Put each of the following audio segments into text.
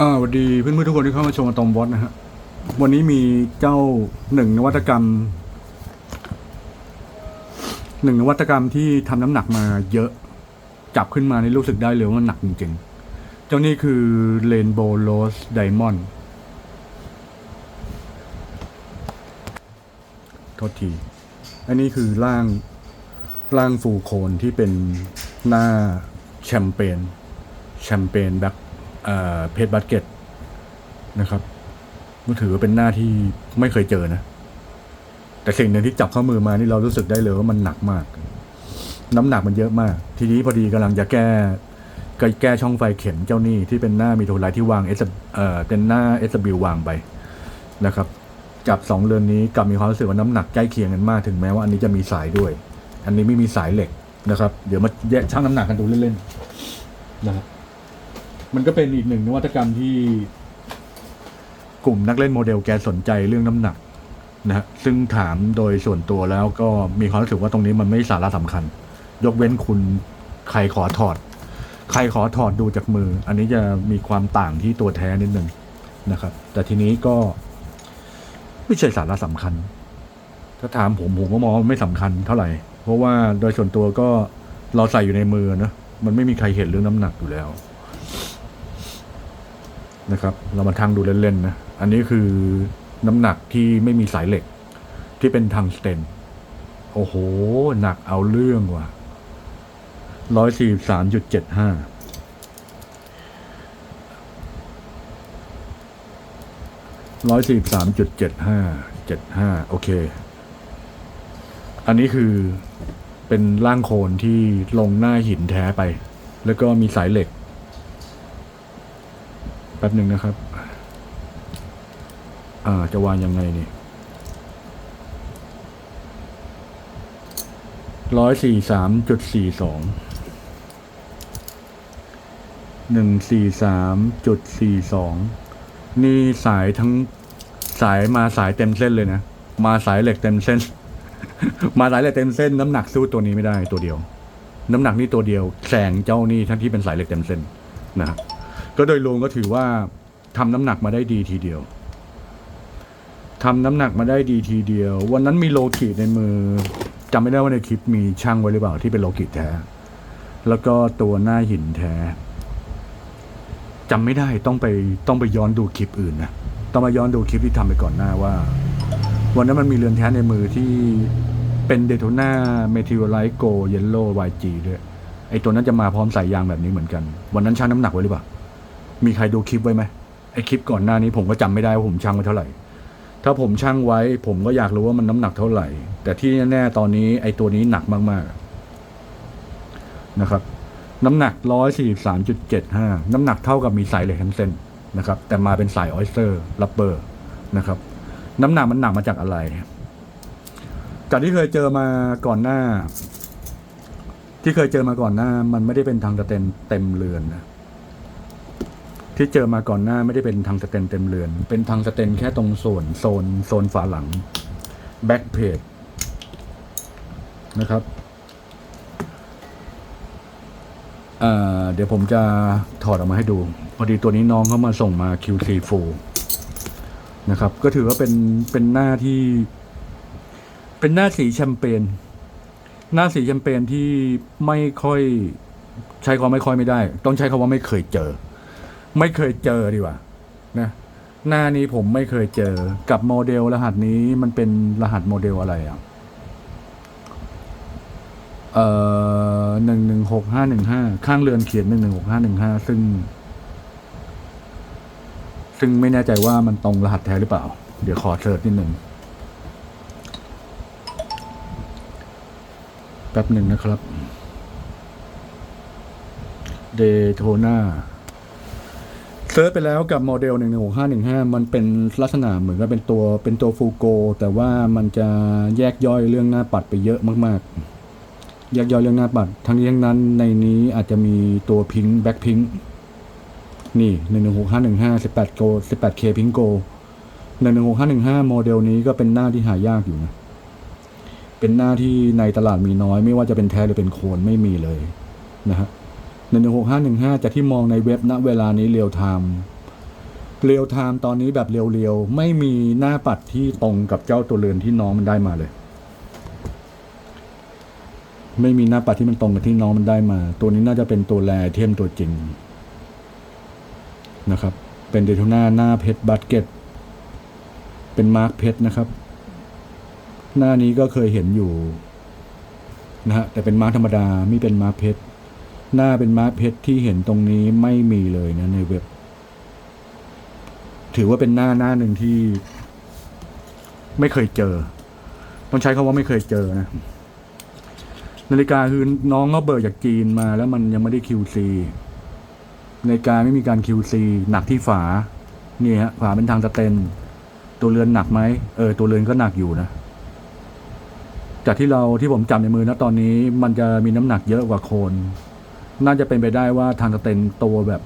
อ่าสวัสดีเพื่อนๆทุกคนที่เข้ามาชมอะตอมวอตนะฮะ วันนี้มีเจ้าหนึ่งนวัตกรรมหนึ่งนวัตกรรมที่ทำน้ำหนักมาเยอะ จับขึ้นมานี่รู้สึกได้เลยว่ามันหนักจริงๆ เจ้านี่คือ Rainbow Rose Diamond โทษที อันนี้คือร่างร่างฟูโคนที่เป็นหน้าแชมเปญแชมเปญแบ็ค เพจบัตเก็ตนะครับก็ถือว่าเป็นหน้าที่ไม่เคยเจอนะ แต่สิ่งหนึ่งที่จับเข้ามือมานี่เรารู้สึกได้เลยว่ามันหนักมาก น้ำหนักมันเยอะมาก ทีนี้พอดีกำลังจะแก้ก็แก้ช่องไฟเข็มเจ้านี่ที่เป็นหน้ามีโทรไลท์ที่วางเอสเอ่อเป็นหน้าเอสบิววางไปนะครับจับสองเรือนนี้กลับมีความรู้สึกว่าน้ำหนักใกล้เคียงกันมากถึงแม้ว่าอันนี้จะมีสายด้วย อันนี้ไม่มีสายเหล็กนะครับ เดี๋ยวมาแยกชั่งน้ำหนักกันดูเล่นๆนะครับ มันก็เป็นอีกหนึ่งนวัตกรรมที่กลุ่มนักเล่นโมเดลแกสนใจเรื่องน้ำหนักนะฮะซึ่งถามโดยส่วนตัวแล้วก็มีความรู้สึกว่าตรงนี้มันไม่สาระสำคัญ ยกเว้นคุณใครขอถอด ใครขอถอดดูจากมือ อันนี้จะมีความต่างที่ตัวแท้นิดนึงนะครับ แต่ทีนี้ก็ไม่ใช่สาระสำคัญ ถ้าถามผมผมก็มองไม่สำคัญเท่าไหร่ เพราะว่าโดยส่วนตัวก็เราใส่อยู่ในมือนะมันไม่มีใครเห็นเรื่องน้ำหนักอยู่แล้ว นะครับ เรามาทั้งดูเล่นๆนะ อันนี้คือน้ำหนักที่ไม่มีสายเหล็ก ที่เป็นทางสเตนโอ้โห หนักเอาเรื่องว่ะร้อยสี่สามจุดเจ็ดห้าร้อยสี่สามจุดเจ็ดห้าเจ็ดห้าโอเค อันนี้คือเป็นร่างโคนที่ลงหน้าหินแท้ไป แล้วก็มีสายเหล็ก แป๊บหนึ่งนะครับ อ่า จะวางยังไงนี่ร้อยสี่สามจุดสี่สองหนึ่งสี่สามจุดสี่สองนี่สายทั้งสายมาสายเต็มเส้นเลยนะ มาสายเหล็กเต็มเส้น มาสายเหล็กเต็มเส้นน้ำหนักสู้ตัวนี้ไม่ได้ตัวเดียว น้ำหนักนี่ตัวเดียวแสงเจ้านี่ทั้งที่เป็นสายเหล็กเต็มเส้นนะฮะ ก็โดยรวมก็ถือว่าทำน้ำหนักมาได้ดีทีเดียวทำน้ำหนักมาได้ดีทีเดียว วันนั้นมีโลกิในมือจำไม่ได้ว่าในคลิปมีช่างไว้หรือเปล่าที่เป็นโลกิแท้ แล้วก็ตัวหน้าหินแท้จำไม่ได้ต้องไปต้องไปย้อนดูคลิปอื่นนะต้องมาย้อนดูคลิปที่ทำไปก่อนหน้าว่า วันนั้นมันมีเรือนแท้ในมือที่เป็นเดโทน่าเมทิวไลท์โกเยลโล่วจีด้วยไอตัวนั้นจะมาพร้อมสายยางแบบนี้เหมือนกัน วันนั้นชั่งน้ำหนักไว้หรือเปล่า มีใครดูคลิปไว้ไหมไอคลิปก่อนหน้านี้ผมก็จำไม่ได้ว่าผมชั่งไว้เท่าไหร่ ถ้าผมชั่งไว้ ผมก็อยากรู้ว่ามันน้ำหนักเท่าไหร่ แต่ที่แน่ๆตอนนี้ไอตัวนี้หนักมากๆนะครับ น้ำหนัก143.75น้ำหนักเท่ากับมีสายเหล็กทั้งเส้นนะครับ แต่มาเป็นสายออยสเตอร์รับเบอร์นะครับ น้ำหนักมันหนักมาจากอะไรจากที่เคยเจอมาก่อนหน้า ที่เคยเจอมาก่อนหน้า มันไม่ได้เป็นทางสเตนเต็มเรือนนะ ที่เจอมาก่อนหน้าไม่ได้เป็นทางสเตนเต็มเรือน เป็นทางสเตนแค่ตรงส่วนโซนโซนฝาหลังแบ็กเพจนะครับเดี๋ยวผมจะถอดออกมาให้ดู พอดีตัวนี้น้องเขามาส่งมา QC full นะครับ ก็ถือว่าเป็นเป็นหน้าที่ เป็นหน้าสีแชมเปญหน้าสีแชมเปญที่ไม่ค่อย ใช้คำไม่ค่อยไม่ได้ ต้องใช้คำว่าไม่เคยเจอ ไม่เคยเจอดีกว่านะหน้านี้ผมไม่เคยเจอกับโมเดลรหัสนี้มันเป็นรหัสโมเดลอะไรอะเอ่อหนึ่งหนึ่งหกห้าหนึ่งห้าข้างเรือนเขียนหนึ่งหนึ่งหกห้าหนึ่งห้าซึ่ง ซึ่งไม่แน่ใจว่ามันตรงรหัสแท้หรือเปล่า เดี๋ยวขอเสิร์ชนิดหนึ่งแป๊บหนึ่งนะครับ เดโทนา ซิร์ชไปแล้วกับโมเดล116มันเป็นลักษณะเหมือนกับเป็นตัวเป็นตัวฟูโก แต่ว่ามันจะแยกย่อยเรื่องหน้าปัดไปเยอะมากๆ แยกย่อยเรื่องหน้าปัด ทั้งนี้ทั้งนั้นในนี้อาจจะมีตัวพิงค์แบ็คพิงค์นี่ 116 18โก18 k พิงโก116โมเดลนี้ก็เป็นหน้าที่หายากอยู่นะ เป็นหน้าที่ในตลาดมีน้อย ไม่ว่าจะเป็นแท้หรือเป็นโคนไม่มีเลยนะฮะ 116 515จากที่มองในเว็บณเวลานี้เรียลไทม์เรียวไทม์ตอนนี้แบบเรียวๆ ไม่มีหน้าปัดที่ตรงกับเจ้าตัวเรือนที่น้องมันได้มาเลย ไม่มีหน้าปัดที่มันตรงกับที่น้องมันได้มา ตัวนี้น่าจะเป็นตัวแรเทียมตัวจริงนะครับ เป็นเดโทนาหน้าเพชรบัตเก็ตเป็นมาร์คเพชรนะครับ หน้านี้ก็เคยเห็นอยู่นะฮะแต่เป็นมาร์คธรรมดาไม่เป็นมาร์คเพชร หน้าเป็นมาเพชรที่เห็นตรงนี้ไม่มีเลยนะในเว็บ ถือว่าเป็นหน้าหน้าหนึ่งที่ ไม่เคยเจอ ต้องใช้คำว่าไม่เคยเจอนะ นาฬิกาคือน้องก็เบิกจากจีนมา แล้วมันยังไม่ได้ QC นาฬิกาไม่มีการ QC หนักที่ฝา นี่ฮะฝาเป็นทางสเตน ตัวเรือนหนักไหมเออตัวเรือนก็หนักอยู่นะจากที่เราที่ผมจำในมือนะตอนนี้ มันจะมีน้ำหนักเยอะกว่าโคน น่าจะเป็นไปได้ว่าทางสเตนตัวแบบ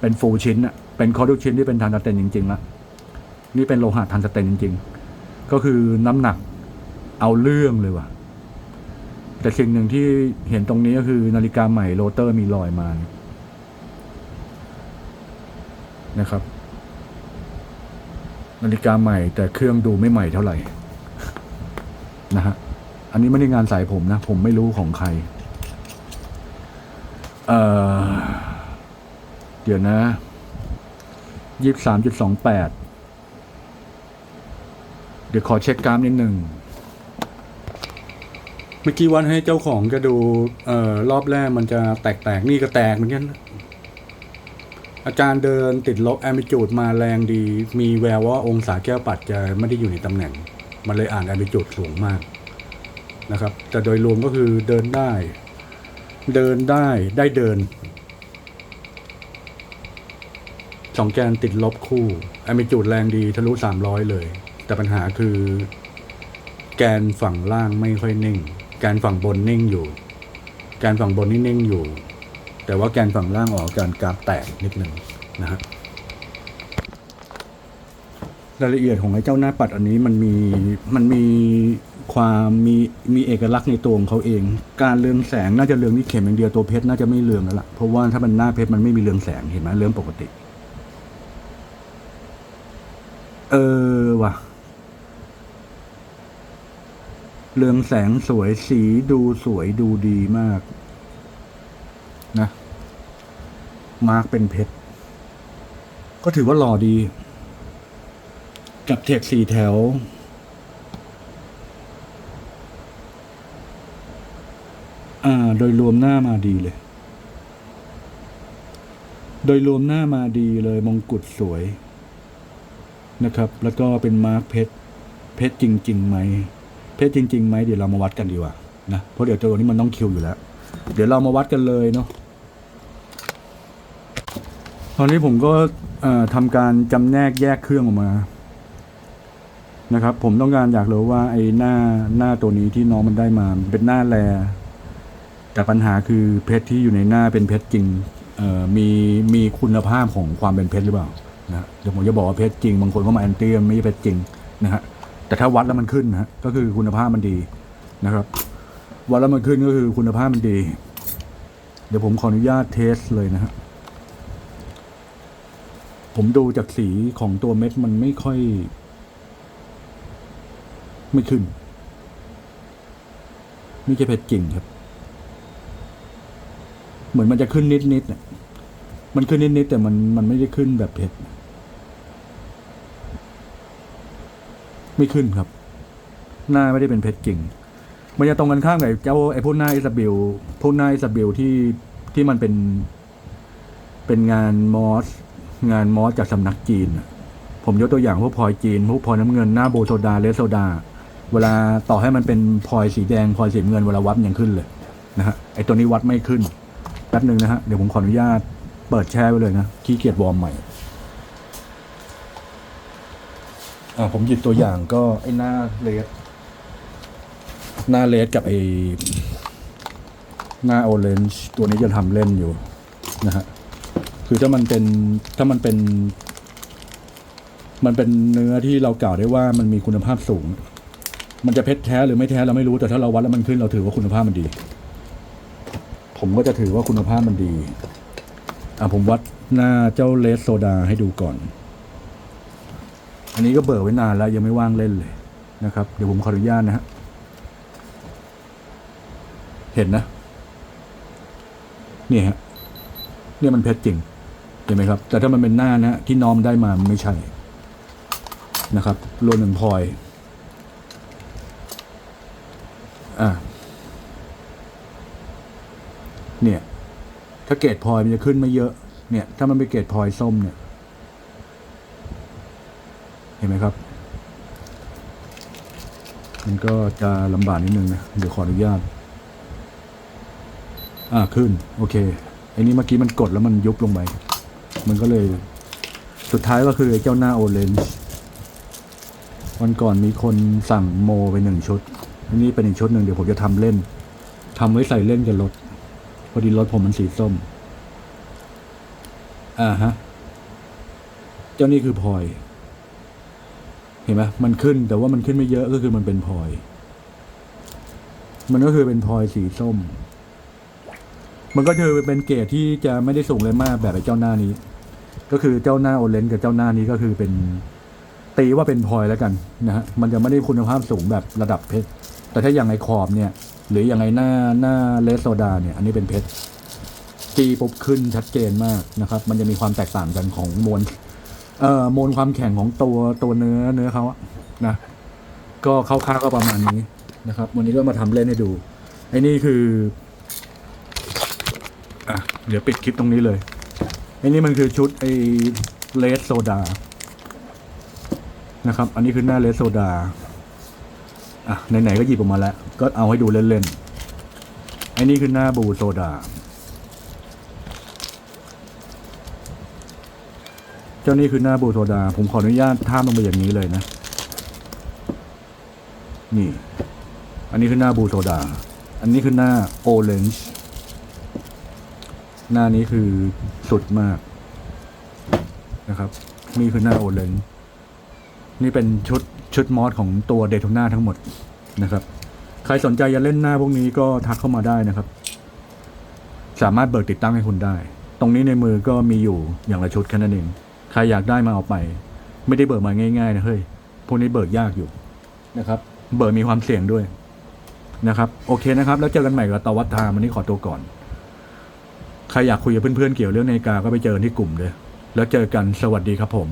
เป็นฟูชิ้นอะเป็นคอร์ดชิ้นที่เป็นทางสเตนจริงๆละนี่เป็นโลหะทางสเตนจริง ๆ ก็คือน้ำหนักเอาเรื่องเลยว่ะ แต่สิ่งหนึ่งที่เห็นตรงนี้ก็คือนาฬิกาใหม่โรเตอร์มีรอยมาเนี่ยนะครับ นาฬิกาใหม่แต่เครื่องดูไม่ใหม่เท่าไหร่นะฮะอันนี้ไม่ได้งานสายผมนะ ผมไม่รู้ของใคร เอ่อ เดี๋ยวนะยี่สามจุดสองแปดเดี๋ยวขอเช็คกรามนิดหนึ่งเมื่อกี้วันให้เจ้าของก็ดูเอ่อรอบแรกมันจะแตกๆ นี่ก็แตกเหมือนกันอาจารย์เดินติดลบแอมิจูดมาแรงดี มีแววว่าองศาแก้วปัดจะไม่ได้อยู่ในตำแหน่ง มันเลยอ่านแอมิจูดสูงมากนะครับ แต่โดยรวมก็คือเดินได้ เดินได้ได้เดินสองแกนติดลบคู่แอมิจูดแรงดีทะลุสามร้อยเลย แต่ปัญหาคือ แกนฝั่งล่างไม่ค่อยนิ่ง แกนฝั่งบนนิ่งอยู่ แกนฝั่งบนนี่นิ่งอยู่ แต่ว่าแกนฝั่งล่างออกอาการกราฟแตกนิดหนึ่งนะฮะรายละเอียดของไอ้เจ้าหน้าปัดอันนี้มันมีมันมี ความมีมีเอกลักษณ์ในตัวของเขาเอง การเรืองแสงน่าจะเรืองที่เข็มอย่างเดียวตัวเพชรน่าจะไม่เรืองแล้วล่ะเพราะว่าถ้ามันหน้าเพชรมันไม่มีเรืองแสงเห็นไหมเรื่องปกติ เออว่ะเรืองแสงสวยสีดูสวยดูดีมาก นะ มาร์กเป็นเพชร ก็ถือว่าหล่อดี กับเทคสี่แถว อ่าโดยรวมหน้ามาดีเลย โดยรวมหน้ามาดีเลยมงกุฎสวยนะครับ แล้วก็เป็นมาร์กเพชรเพชรจริงๆไหมเพชรจริงๆไหมเดี๋ยวเรามาวัดกันดีกว่านะเพราะเดี๋ยวตัวนี้มันต้องคิวอยู่แล้ว เดี๋ยวเรามาวัดกันเลยเนาะตอนนี้ผมก็ทำการจำแนกแยกเครื่องออกมานะครับ ผมต้องการอยากรู้ว่าไอ้หน้าหน้าตัวนี้ที่น้องมันได้มามันเป็นหน้าแล แต่ปัญหาคือเพชรที่อยู่ในหน้าเป็นเพชรจริงมีมีคุณภาพของความเป็นเพชรหรือเปล่านะเดี๋ยวผมจะบอกว่าเพชรจริง บางคนก็มาแอนตี้ไม่ใช่เพชรจริงนะฮะแต่ถ้าวัดแล้วมันขึ้นนะฮะก็คือคุณภาพมันดีนะครับ วัดแล้วมันขึ้นก็คือคุณภาพมันดี เดี๋ยวผมขออนุญาตเทสเลยนะฮะผมดูจากสีของตัวเม็ดมันไม่ค่อย ไม่ขึ้น ไม่ใช่เพชรจริงครับ เหมือนมันจะขึ้นนิดนิดๆน่ะมันขึ้นนิดนิดแต่มันมันไม่ได้ขึ้นแบบเพชรไม่ขึ้นครับ หน้าไม่ได้เป็นเพชรจริง มันจะตรงกันข้ามกับเจ้าไอ้พวกหน้าอิสบิลพวกหน้าอิสบิลที่ที่มันเป็น เป็นงานมอส งานมอสจากสำนักจีน ผมยกตัวอย่างพวกพลอยจีนพวกพลอยน้ำเงินหน้าโบโซดาเลสโซดา เวลาต่อให้มันเป็นพลอยสีแดงพลอยสีเงินเวลาวัดยังขึ้นเลยนะฮะไอ้ตัวนี้วัดไม่ขึ้น ป๊บหนึ่งนะฮะ เดี๋ยวผมขออนุญาตเปิดแช่ไว้เลยนะขี้เกียจวอร์มใหม่ อ่าผมหยิบตัวอย่างก็ไอ้หน้าเลสหน้าเลสกับไอ้หน้าโอเรนจ์ตัวนี้จะทำเล่นอยู่นะฮะ คือถ้ามันเป็นถ้ามันเป็น มันเป็นเนื้อที่เรากล่าวได้ว่ามันมีคุณภาพสูง มันจะเพชรแท้หรือไม่แท้เราไม่รู้แต่ถ้าเราวัดแล้วมันขึ้นเราถือว่าคุณภาพมันดี ผมก็จะถือว่าคุณภาพมันดี อะผมวัดหน้าเจ้าเลสโซดาให้ดูก่อน อันนี้ก็เบิกไว้นานแล้วยังไม่ว่างเล่นเลยนะครับ เดี๋ยวผมขออนุญาตนะฮะ เห็นนะ นี่ฮะ เนี่ยมันเพชรจริง เห็นไหมครับ แต่ถ้ามันเป็นหน้านะที่น้อมได้มามันไม่ใช่ นะครับรวมถึงพลอย อ่า เนี่ย ถ้าเกรดพลอยมันจะขึ้นไม่เยอะ เนี่ย ถ้ามันเป็นเกรดพลอยส้มเนี่ย เห็นไหมครับ มันก็จะลำบากนิดนึงนะ เดี๋ยวขออนุญาต อ่าขึ้น โอเคไอ้นี้เมื่อกี้มันกดแล้วมันยุบลงไป มันก็เลย สุดท้ายก็คือเจ้าหน้าโอเลนจ์วันก่อนมีคนสั่งโมไปหนึ่งชุด อันนี้เป็นอีกชุดหนึ่งเดี๋ยวผมจะทำเล่นทำไว้ใส่เล่นกับรถ อดีรถผมมันสีส้ม อ่าฮะ เจ้านี่คือพลอย เห็นไหมมันขึ้น แต่ว่ามันขึ้นไม่เยอะก็คือมันเป็นพลอย มันก็คือเป็นพลอยสีส้ม มันก็คือเป็นเกรดที่จะไม่ได้สูงเลยมากแบบไอ้เจ้าหน้านี้ ก็คือเจ้าหน้าโอเลนกับเจ้าหน้านี้ก็คือเป็นตีว่าเป็นพลอยแล้วกันนะฮะ มันจะไม่ได้คุณภาพสูงแบบระดับเพชร แต่ถ้าอย่างไอขอบเนี่ย หรืออย่างไอหน้าหน้าเลสโซดาเนี่ย อันนี้เป็นเพชรตีปุ๊บขึ้นชัดเจนมากนะครับ มันจะมีความแตกต่างกันของมวลเอ่อมวลความแข็งของตัวตัวเนื้อเนื้อเขาอะนะ ก็คร่าวๆก็ประมาณนี้นะครับ วันนี้ก็มาทำเล่นให้ดูไอ้นี่คืออะเดี๋ยวปิดคลิปตรงนี้เลยไอ้นี่มันคือชุดไอ้เลสโซดานะครับ อันนี้คือหน้าเลสโซดา อะไหนๆก็หยิบออกมาแล้ว ก็เอาให้ดูเล่นๆไอ้นี่คือหน้าบูโซดา เจ้านี่คือหน้าบูโซดา ผมขออนุญาตท่ามลงไปอย่างนี้เลยนะ นี่ อันนี้คือหน้าบูโซดา อันนี้คือหน้าโอเ n นจ์หน้านี้คือสุดมากนะครับ นี่คือหน้าโอเ n นจ์นี่เป็นชุด ชุดมอสของตัวเดท n นาทั้งหมดนะครับ ใครสนใจจะเล่นหน้าพวกนี้ก็ทักเข้ามาได้นะครับ สามารถเบิกติดตั้งให้คุณได้ ตรงนี้ในมือก็มีอยู่อย่างละชุดแค่นั้นเองใครอยากได้มาเอาไป ไม่ได้เบิกมาง่ายๆนะเฮ้ยพวกนี้เบิกยากอยู่นะครับ เบิกมีความเสี่ยงด้วยนะครับ โอเคนะครับ แล้วเจอกันใหม่กับตวัตทามวันนี้ขอตัวก่อนใครอยากคุยกับเพื่อนๆเกี่ยวเรื่องนาฬิกาก็ไปเจอกันที่กลุ่มเลยแล้วเจอกันสวัสดีครับผม